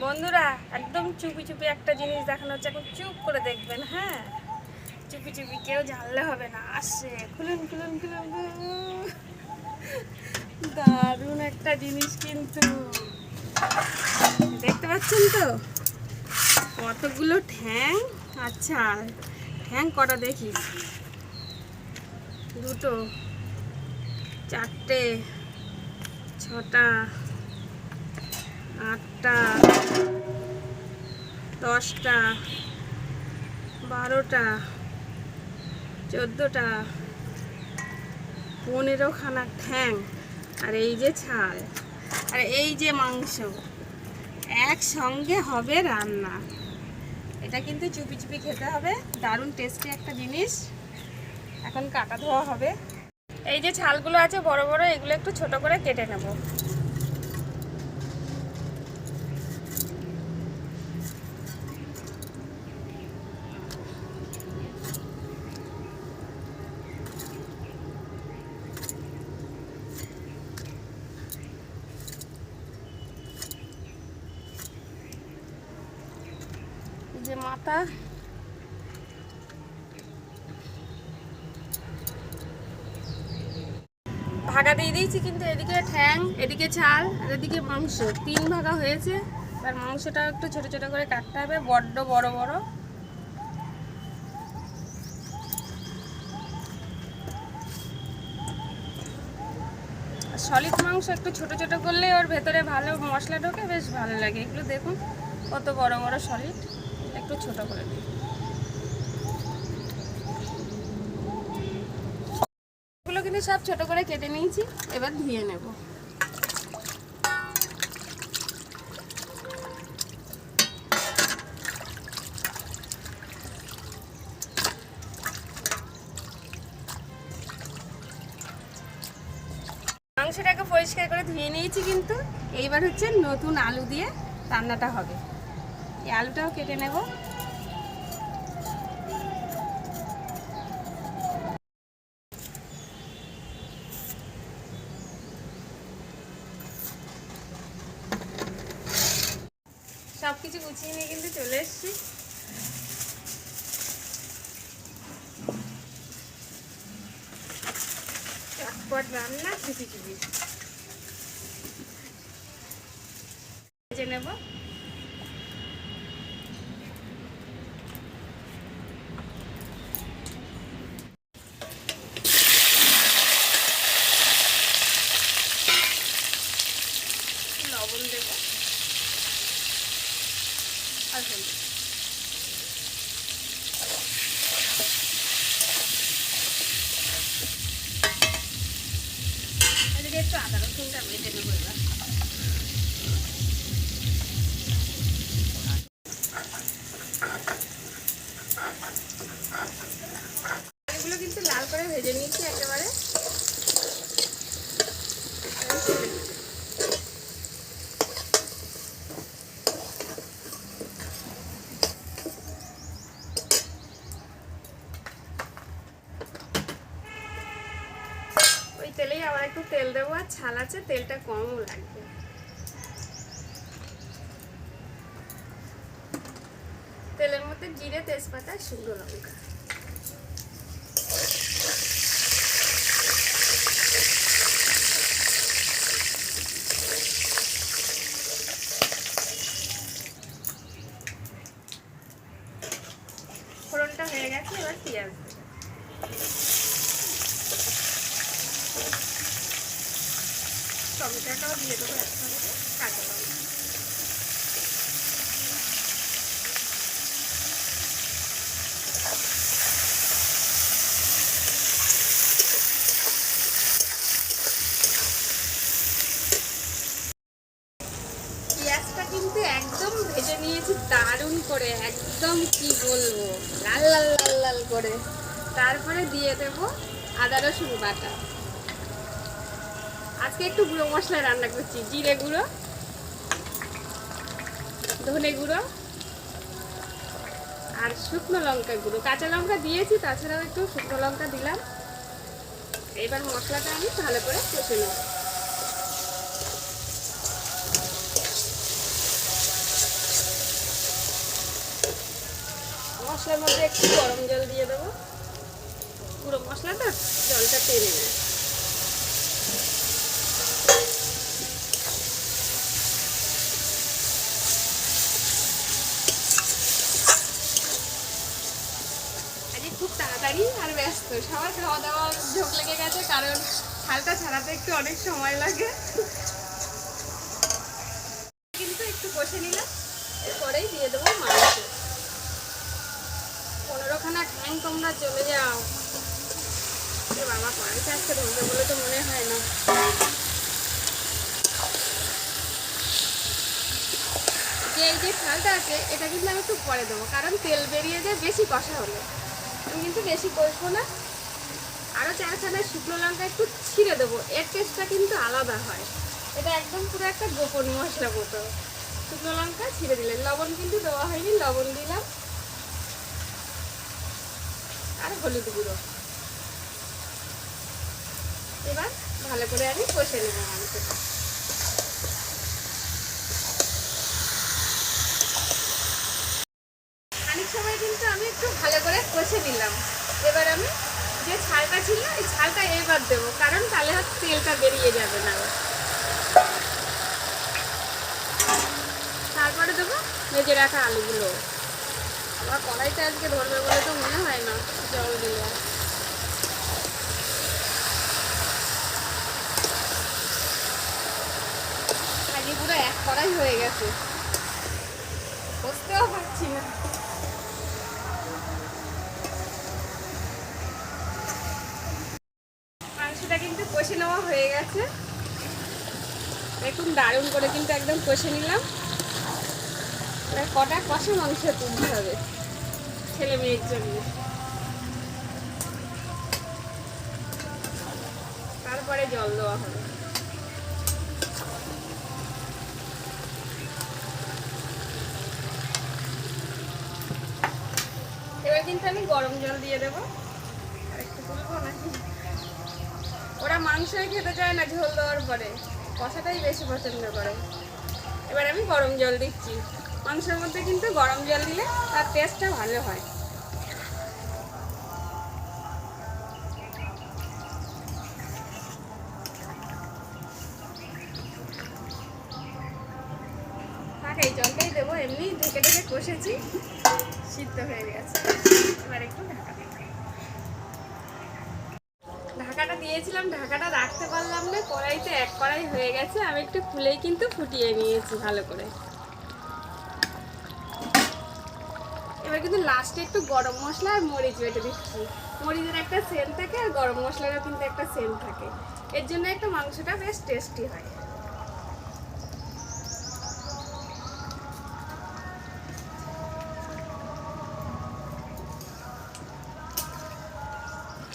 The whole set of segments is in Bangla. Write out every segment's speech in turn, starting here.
বন্ধুরা, একদম চুপি চুপি একটা জিনিস দেখানো হচ্ছে। এখন চুপ করে দেখবেন হ্যাঁ? চুপি চুপি কেউ জানলে হবে না। আসছে। খুলুন খুলুন খুলুন। দারুণ একটা জিনিস কিন্তু। দেখতে পাচ্ছেন তো? কতগুলো ঠ্যাং? আচ্ছা ঠ্যাং কটা দেখি? দুটো, চারটে। ছটা, আটটা, দশটা, বারোটা, চোদ্দোটা পনেরো খানা ঠ্যাং। আর এই যে ছাল, আর এই যে মাংস, একসঙ্গে হবে রান্না। এটা কিন্তু চুপি চুপি খেতে হবে, দারুণ টেস্টি একটা জিনিস। এখন কাটা ধোয়া হবে। এই যে ছালগুলো আছে বড় বড় এগুলো একটু ছোট করে কেটে নেব। যে মাথা দিয়ে দিয়েছি, কিন্তু এদিকে ঠ্যাং, এদিকে ছাল আর এদিকে মাংস। তিন ভাগা হয়েছে আর মাংসটা একটু ছোট ছোট করে কাটতে হবে, বড্ড বড় বড়। সলিড মাংস একটু ছোট ছোট করলে ওর ভেতরে ভালো মশলা ঢোকে, বেশ ভালো লাগে। এগুলো দেখুন, কত বড় বড় সলিড, একটু ছোট করে দিই এগুলো কিন্তু সব ছোট করে কেটে নিয়েছি, এবার ধুয়ে নেব। মাংসটাকে পরিষ্কার করে ধুয়ে নিয়েছি কিন্তু, এইবার হচ্ছে নতুন আলু দিয়ে রান্নাটা হবে। এই আলুটাও কেটে নেব। সব কিছু গুছিয়ে নিয়ে কিন্তু চলে এসেছি। চটপট রান্না ভেজে নেব লবণ দেব আর হলুদ এদিকে একটু আদা রসুনটা বেটে নেব এবার এগুলো কিন্তু লাল করে ভেজে নিয়েছি একেবারে এবার তুলে নেব। ওই তেলেই আবার একটু তেল দেবো, আর ছাল আছে, তেলটা কমও লাগবে। তেলের মধ্যে জিরে, তেজপাতা, শুকনো লঙ্কা ফোড়নটা হয়ে গেছে এবার পেঁয়াজ দেবো টমেটোটাও দিয়ে দেবো একসঙ্গে কাঁচা লঙ্কা পেঁয়াজটা কিন্তু একদম ভেজে নিয়েছি দারুণ করে একদম কি বলব? লাল লাল লাল লাল করে। তারপরে দিয়ে দেব আদা, রসুন বাটা। আজকে একটু গুঁড়ো মশলা রান্না করছি, জিরে গুঁড়ো, ধনে গুঁড়ো আর শুকনো লঙ্কা গুঁড়ো। কাঁচা লঙ্কা দিয়েছি, তাছাড়াও একটু শুকনো লঙ্কা দিলাম। এবার মশলাটা আমি ভালো করে কষে নেব। মশলার মধ্যে একটু গরম জল দিয়ে দেবো। পুরো মশলাটা জলটা টেনে নেয় খুব তাড়াতাড়ি আর ব্যস্ত। সবার খাওয়া দাওয়া ঝোঁক লেগে গেছে, কারণ হালটা ছাড়াতে একটু অনেক সময় লাগে। কিন্তু একটু কষে নিলাম, এরপরেই দিয়ে দেবো ঠ্যাং তোমরা চলে যাও। বাবা কড়াইতে আজকে ধরবে বলে তো মনে হয় না। যে এই যে ঝালটা আছে, এটা কিন্তু আমি একটু পরে দেবো, কারণ তেল বেরিয়ে যায়, বেশি কষা হলে। আমি কিন্তু বেশি কষবো না। আরও চারখানা শুকনো লঙ্কা একটু ছিঁড়ে দেবো, এর টেস্টটা কিন্তু আলাদা হয়। এটা একদম পুরো একটা গোপন মশলা মতো। শুকনো লঙ্কা ছিঁড়ে দিলেন লবণ কিন্তু দেওয়া হয়নি, লবণ দিলাম। আর হলুদ গুঁড়ো। এবার ভালো করে আমি কষে নেব মাংসটা। খানিক সময় কিন্তু আমি একটু ভালো করে কষে নিলাম। এবার আমি যে ছালটা ছিল, এই ছালটা এবার দেবো, কারণ তাহলে তেলটা বেরিয়ে যাবে না। তারপরে দেবো ভেজে রাখা আলুগুলো। আবার কড়াইতে আজকে ধরবে বলে তো মনে হয় না, জল আর। আজকে পুরো এক কড়াই হয়ে গেছে। বসতেও পারছি না। মাংসটা কিন্তু কষে নেওয়া হয়ে গেছে। দেখুন দারুণ করে কিন্তু একদম কষে নিলাম। কটা কষা মাংস তুলতে হবে? ছেলে মেয়ের জন্য। তারপরে জল দেওয়া হবে। এবার কিন্তু আমি গরম জল দিয়ে দেবো। ওরা মাংসই খেতে চায় না ঝোল দেওয়ার পরে। কষাটাই বেশি পছন্দ করে। এবার আমি গরম জল দিচ্ছি। মাংসের মধ্যে কিন্তু গরম জল দিলে তার টেস্টটা ভালো হয়। এই জলটাই দেবো। এমনি ঢেকে ঢেকে কষেছি, সিদ্ধ হয়ে গেছে। এবার একটু ঢাকা ঢাকাটা দিয়েছিলাম, ঢাকাটা রাখতে পারলাম না। কড়াইতে এক কড়াই হয়ে গেছে, আমি একটু খুলেই কিন্তু ফুটিয়ে নিয়েছি ভালো করে। এবার কিন্তু লাস্টে একটু গরম মশলা আর মরিচ বেটে দিচ্ছি। মরিচের একটা সেন্ট থাকে আর গরম মশলারও কিন্তু একটা সেন্ট থাকে। এর জন্য একটা মাংসটা বেশ টেস্টি হয়।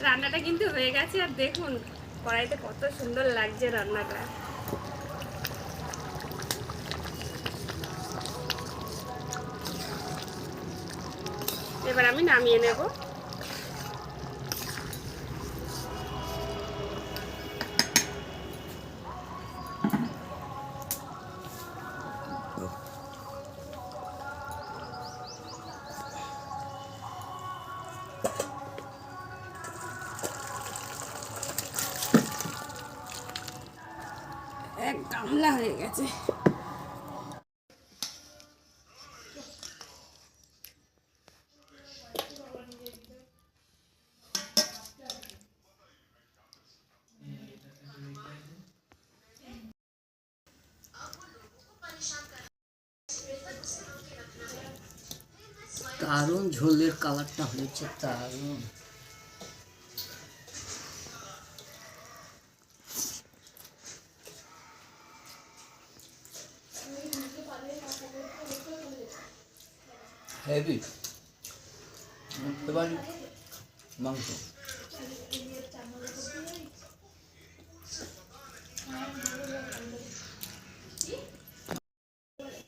রান্নাটা কিন্তু হয়ে গেছে আর দেখুন, কড়াইতে কত সুন্দর লাগছে রান্নাটা। এবার আমি নামিয়ে নেব। এক গামলা হয়ে গেছে। দারুণ ঝোলের কালারটা হয়েছে দারুণ। হেভি মাংস।